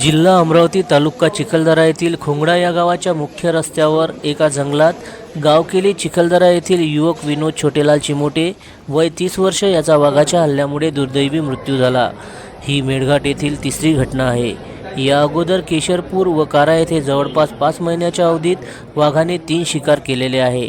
जिल्हा अमरावती तालुका चिखलदरा येथील खोंगडा या गावाच्या मुख्य रस्त्यावर एका जंगलात गावकेली चिखलदरा येथील युवक विनोद छोटेलाल चिमोटे वय तीस वर्ष याचा वाघाच्या हल्ल्यामुळे दुर्दैवी मृत्यू झाला. ही मेळघाट येथील तिसरी घटना आहे. या अगोदर केशरपूर व कारा येथे जवळपास पाच महिन्याच्या अवधीत वाघाने तीन शिकार केलेले आहे.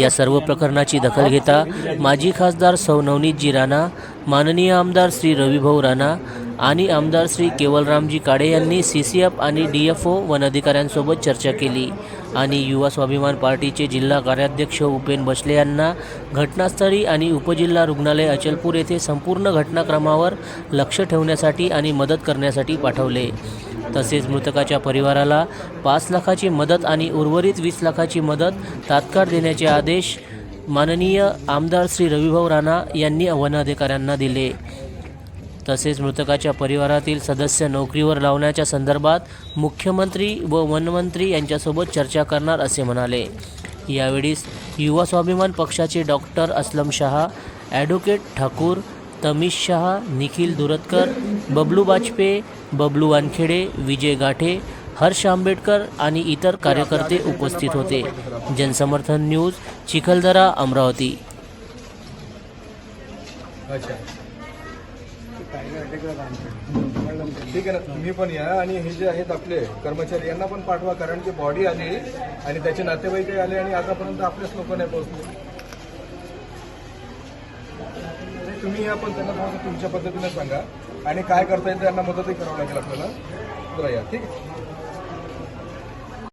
या सर्व प्रकरणाची दखल घेता माजी खासदार सौ नवनीतजी राणा माननीय आमदार श्री रविभाऊ राणा आणि आमदार श्री केवलरामजी काळे यांनी सी सी एफ आणि डी एफ ओ वन अधिकाऱ्यांसोबत चर्चा केली. आणि युवा स्वाभिमान पार्टीचे जिल्हा कार्याध्यक्ष उपेन बसले यांना घटनास्थळी आणि उपजिल्हा रुग्णालय अचलपूर येथे संपूर्ण घटनाक्रमावर लक्ष ठेवण्यासाठी आणि मदत करण्यासाठी पाठवले. तसेच मृतकाच्या परिवाराला पाच लाखाची मदत आणि उर्वरित वीस लाखाची मदत तात्काळ देण्याचे आदेश माननीय आमदार श्री रविभाऊ राणा यांनी वन अधिकाऱ्यांना दिले. तसेच मृतकाच्या परिवारातील सदस्य नोकरीवर लावण्याच्या संदर्भात मुख्यमंत्री व वनमंत्री यांच्यासोबत चर्चा करणार असे म्हणाले. यावेळी युवा स्वाभिमान पक्षाचे डॉक्टर असलम शहा ॲडव्होकेट ठाकूर तमिश शहा निखिल दुरतकर बबलू बाजपेयी बबलू वानखेडे विजय गाठे हर्ष आंबेडकर आणि इतर कार्यकर्ते उपस्थित होते. जनसमर्थन न्यूज चिखलदरा अमरावती. अच्छा. ठीक आहे ना तुम्ही पण या आणि हे जे आहेत आपले कर्मचारी यांना पण पाठवा कारण की बॉडी आली आणि त्याचे नातेवाईकही आले आणि आतापर्यंत आपलेच लोक नाही पोहोचले. नाही, तुम्ही या पण त्यांना थोडंसं तुमच्या पद्धतीने सांगा आणि काय करता येईल त्यांना मदतही करावं लागेल आपल्याला. बरं या ठीक आहे.